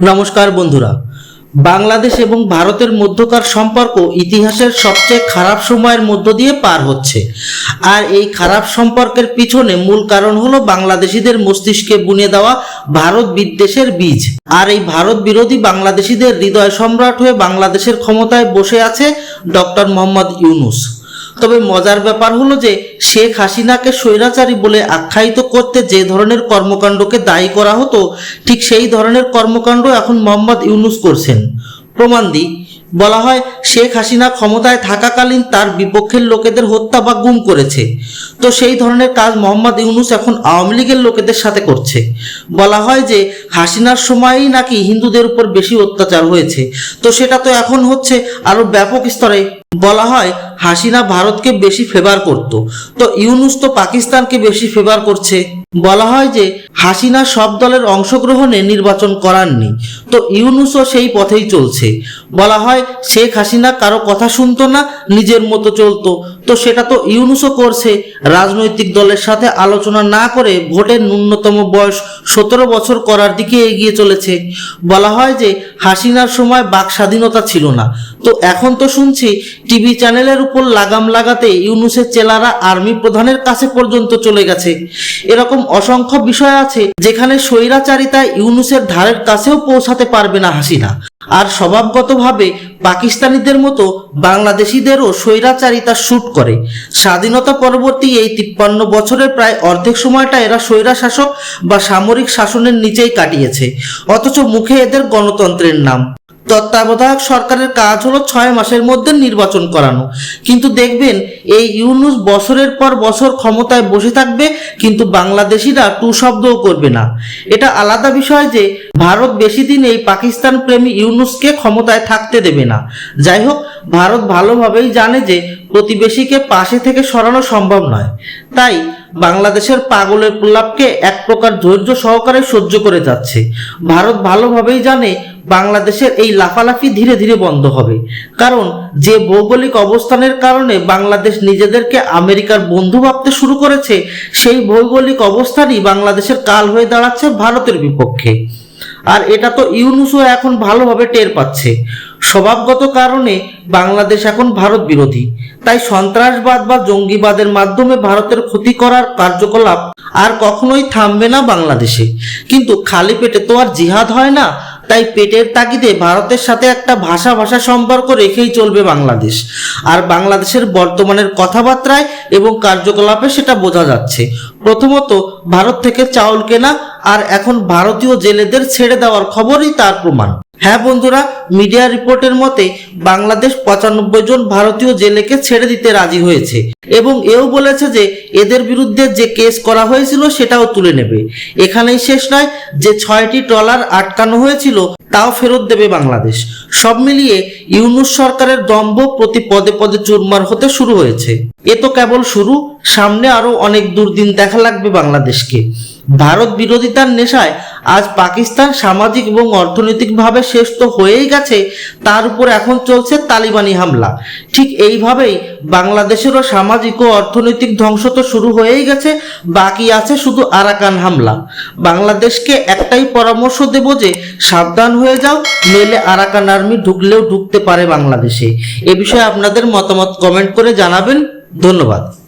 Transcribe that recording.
নমস্কার বন্ধুরা। বাংলাদেশ এবং ভারতের মধ্যকার সম্পর্ক ইতিহাসের সবচেয়ে খারাপ সময়ের মধ্য দিয়ে পার হচ্ছে। আর এই খারাপ সম্পর্কের পিছনে মূল কারণ হলো বাংলাদেশিদের মস্তিষ্কে বুনে দেওয়া ভারত বিদ্বেষের বীজ। আর এই ভারত বিরোধী বাংলাদেশিদের হৃদয় সম্রাট হয়ে বাংলাদেশের ক্ষমতায় বসে আছে ডক্টর মোহাম্মদ ইউনুস। তবে মজার ব্যাপার হলো যে শেখ হাসিনাকে স্বৈরাচারী বলে আখ্যায়িত করতে যে ধরনের কর্মকাণ্ডকে দায়ী করা হতো, ঠিক সেই ধরনের কর্মকাণ্ড এখন মোহাম্মদ ইউনুস করছেন। প্রমাণ দিই, বলা হয় শেখ হাসিনা ক্ষমতায় থাকাকালীন তার বিপক্ষের লোকেদের হত্যা বা গুম করেছে। তো সেই ধরনের কাজ মোহাম্মদ ইউনুস এখন আওয়ামী লীগের লোকেদের সাথে করছে। বলা হয় যে হাসিনার সময়ই নাকি হিন্দুদের উপর বেশি অত্যাচার হয়েছে। তো সেটা তো এখন হচ্ছে আরও ব্যাপক স্তরে। বলা হয় হাসিনা ভারতকে বেশি ফেভার করত। তো ইউনুস তো পাকিস্তানকে বেশি ফেভার করছে। বলা হয় যে, হাসিনা সব দলের অংশগ্রহণে নির্বাচন করাননি। তো ইউনুসও সেই পথেই চলছে। বলা হয়, শেখ হাসিনা কারও কথা শুনতো না, নিজের মতো চলতো। তো সেটা তো ইউনুসও করছে। রাজনৈতিক দলের সাথে আলোচনা না করে ভোটের ন্যূনতম বয়স সতেরো বছর করার দিকে এগিয়ে চলেছে। বলা হয় যে, হাসিনার সময় বাক স্বাধীনতা ছিল না। তো এখন তো শুনছি, টিভি চ্যানেলের উপর লাগাম লাগাতে ইউনুসের চেলারা আর্মি প্রধানের কাছে পর্যন্ত চলে গেছে। এরকম অসংখ্য বিষয় আছে যেখানে স্বৈরাচারিতা ইউনুসের ধারের কাছেও পৌঁছাতে পারবে না হাসিনা। আর স্বভাবগতভাবে পাকিস্তানিদের মতো বাংলাদেশিদেরও স্বৈরাচারিতা শুট করে। স্বাধীনতা পরবর্তী এই তিপ্পান্ন বছরের প্রায় অর্ধেক সময়টা এরা স্বৈরা শাসক বা সামরিক শাসনের নিচেই কাটিয়েছে। অথচ মুখে এদের গণতন্ত্রের নাম। তত্ত্বাবধায়ক সরকারের কাজ হলো ছয় মাসের মধ্যে নির্বাচন করানো। কিন্তু দেখবেন, এই ইউনুস বছরের পর বছর ক্ষমতায় বসে থাকবে, কিন্তু বাংলাদেশিরা টু শব্দও করবে না। এটা আলাদা বিষয় যে, ভারত বেশি দিন এই পাকিস্তান প্রেমী ইউনুসকে ক্ষমতায় থাকতে দেবে না। যাই হোক, ভারত ভালোভাবেই জানে যে, প্রতিবেশীকে পাশে থেকে সরানো সম্ভব নয়। তাই বাংলাদেশের পাগলের প্রলাপকে এক প্রকার ধৈর্য সহকারে সহ্য করে যাচ্ছে। ভারত ভালোভাবেই জানে বাংলাদেশের এই লাফালাফি ধীরে ধীরে বন্ধ হবে। কারণ যে ভৌগোলিক অবস্থানের কারণে বাংলাদেশ নিজেদেরকে আমেরিকার বন্ধু ভাবতে শুরু করেছে, সেই ভৌগোলিক অবস্থানই বাংলাদেশের কাল হয়ে দাঁড়াচ্ছে ভারতের বিপক্ষে। আর এটা তো ইউনুসও এখন ভালোভাবে টের পাচ্ছে। স্বভাবগত কারণে বাংলাদেশ এখন ভারত বিরোধী। তাই সন্ত্রাসবাদ বা জঙ্গিবাদের মাধ্যমে ভারতের ক্ষতি করার কার্যকলাপ আর কখনোই থামবে না বাংলাদেশে। কিন্তু খালি পেটে তো আর জিহাদ হয় না তাই পেটের তাগিদে ভারতের সাথে একটা ভাষা ভাষা সম্পর্ক রেখেই চলবে বাংলাদেশ। আর বাংলাদেশের বর্তমানের কথাবার্তায় এবং কার্যকলাপে সেটা বোঝা যাচ্ছে। প্রথমত, ভারত থেকে চাউল কেনা আর এখন ভারতীয় জেলেদের ছেড়ে দেওয়ার খবরই তার প্রমাণ। হ্যাঁ বন্ধুরা মিডিয়া রিপোর্টের মতে বাংলাদেশ পঁচানব্বই জন ভারতীয় জেলেকে ছেড়ে দিতে রাজি হয়েছে এবং এও বলেছে যে এদের বিরুদ্ধে যে কেস করা হয়েছিল সেটাও তুলে নেবে। এখানেই শেষ নয়, যে ছয়টি ট্রলার আটকানো হয়েছিল তাও ফেরত দেবে বাংলাদেশ। সব মিলিয়ে ইউনুস সরকারের দম্ভ প্রতি পদে পদে চুরমার হতে শুরু হয়েছে। এ তো কেবল শুরু, সামনে আরও অনেক দুর্দিন দেখা লাগবে বাংলাদেশকে। ভারত বিরোধিতার নেশায় আজ পাকিস্তান সামাজিক এবং অর্থনৈতিকভাবে শেষ তো হয়েই গেছে, তার উপর এখন চলছে তালিবানি হামলা। ঠিক এইভাবেই বাংলাদেশেরও সামাজিক ও অর্থনৈতিক ধ্বংস তো শুরু হয়েই গেছে, বাকি আছে শুধু আরাকান হামলা। বাংলাদেশকে একটাই পরামর্শ দেব যে, সাবধান হয়ে যাও, নইলে আরাকান আর্মি ঢুকলেও ঢুকতে পারে বাংলাদেশে। এ বিষয়ে আপনাদের মতামত কমেন্ট করে জানাবেন। ধন্যবাদ।